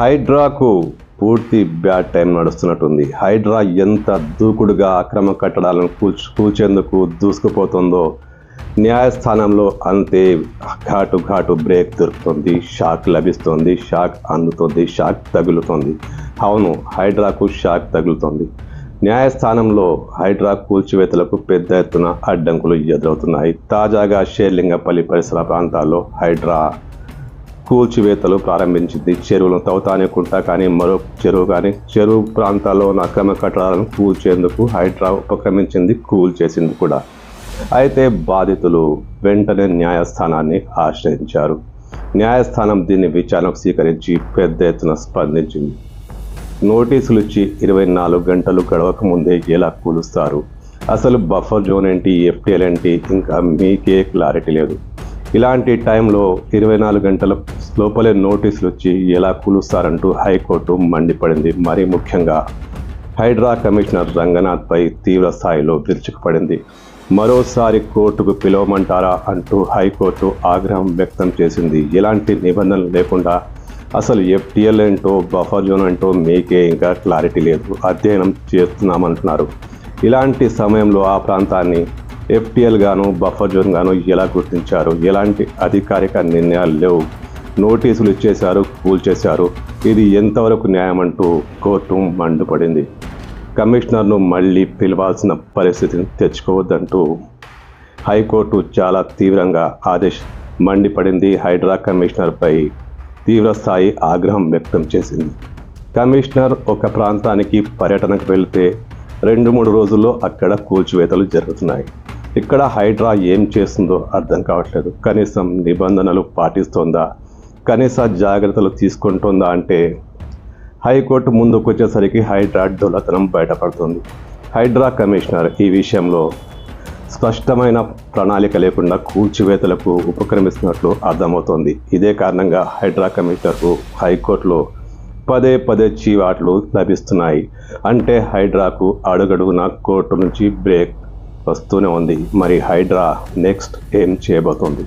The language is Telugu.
హైడ్రాకు పూర్తి బ్యాడ్ టైం నడుస్తున్నట్టుంది. హైడ్రా ఎంత దూకుడుగా అక్రమ కట్టడాలను కూల్చు కూల్చేందుకు దూసుకుపోతుందో న్యాయస్థానంలో అంతే ఘాటు ఘాటు బ్రేక్ దొరుకుతుంది. షాక్ లభిస్తుంది షాక్ అందుతుంది షాక్ తగులుతుంది. అవును హైడ్రాకు షాక్ తగులుతుంది. న్యాయస్థానంలో హైడ్రా కూల్చివేతలకు పెద్ద ఎత్తున అడ్డంకులు ఎదురవుతున్నాయి. తాజాగా షేర్లింగపల్లి పరిసర ప్రాంతాల్లో హైడ్రా కూల్చివేతలు ప్రారంభించింది. చెరువులను తవ్వుతానుకుంటా కానీ మరో చెరువు కానీ చెరువు ప్రాంతాల్లో ఉన్న అక్రమ కట్టడాలను కూల్చేందుకు హైడ్రా ఉపక్రమించింది కూల్చేసింది కూడా. అయితే బాధితులు వెంటనే న్యాయస్థానాన్ని ఆశ్రయించారు. న్యాయస్థానం దీన్ని విచారణకు స్వీకరించి పెద్ద ఎత్తున స్పందించింది. నోటీసులు ఇచ్చి ఇరవై నాలుగు గంటలు గడవక ముందే ఎలా కూలుస్తారు? అసలు బఫర్ జోన్ ఏంటి ఎఫ్టీఎల్ ఏంటి? ఇంకా మీకే క్లారిటీ లేదు. ఇలాంటి టైంలో ఇరవై నాలుగు గంటల లోపలే నోటీసులు వచ్చి ఎలా కూలుస్తారంటూ హైకోర్టు మండిపడింది. మరీ ముఖ్యంగా హైడ్రా కమిషనర్ రంగనాథ్పై తీవ్ర స్థాయిలో విరుచుకుపడింది. మరోసారి కోర్టుకు పిలవమంటారా అంటూ హైకోర్టు ఆగ్రహం వ్యక్తం చేసింది. ఎలాంటి నిబంధనలు లేకుండా అసలు ఎఫ్టీఎల్ ఏంటో బఫర్ జోన్ అంటో మీకే ఇంకా క్లారిటీ లేదు. అధ్యయనం చేస్తున్నామంటున్నారు. ఇలాంటి సమయంలో ఆ ప్రాంతాన్ని ఎఫ్టీఎల్ గాను బఫర్ జోన్ గాను ఎలా గుర్తించారు? ఎలాంటి అధికారిక నిర్ణయాలు లేవు. నోటీసులు ఇచ్చేశారు కూల్చేశారు. ఇది ఎంతవరకు న్యాయం అంటూ కోర్టు మండిపడింది. కమిషనర్ను మళ్ళీ పిలవాల్సిన పరిస్థితిని తెచ్చుకోవద్దంటూ హైకోర్టు చాలా తీవ్రంగా ఆదేశ మండిపడింది హైడ్రా కమిషనర్పై తీవ్రస్థాయి ఆగ్రహం వ్యక్తం చేసింది. కమిషనర్ ఒక ప్రాంతానికి పర్యటనకు వెళితే రెండు మూడు రోజుల్లో అక్కడ కూల్చివేతలు జరుగుతున్నాయి. ఇక్కడ హైడ్రా ఏం చేస్తుందో అర్థం కావట్లేదు. కనీసం నిబంధనలు పాటిస్తోందా? కనీస జాగ్రత్తలు తీసుకుంటుందా అంటే హైకోర్టు ముందుకు వచ్చేసరికి హైడ్రా డొలతనం బయటపడుతుంది. హైడ్రా కమిషనర్ ఈ విషయంలో స్పష్టమైన ప్రణాళిక లేకుండా కూల్చివేతలకు ఉపక్రమిస్తున్నట్లు అర్థమవుతోంది. ఇదే కారణంగా హైడ్రా కమిషనర్కు హైకోర్టులో పదే పదే చీవాట్లు లభిస్తున్నాయి. అంటే హైడ్రాకు అడుగడుగున కోర్టు నుంచి బ్రేక్ వస్తూనే ఉంది. మరి హైడ్రా నెక్స్ట్ ఏం చేయబోతోంది?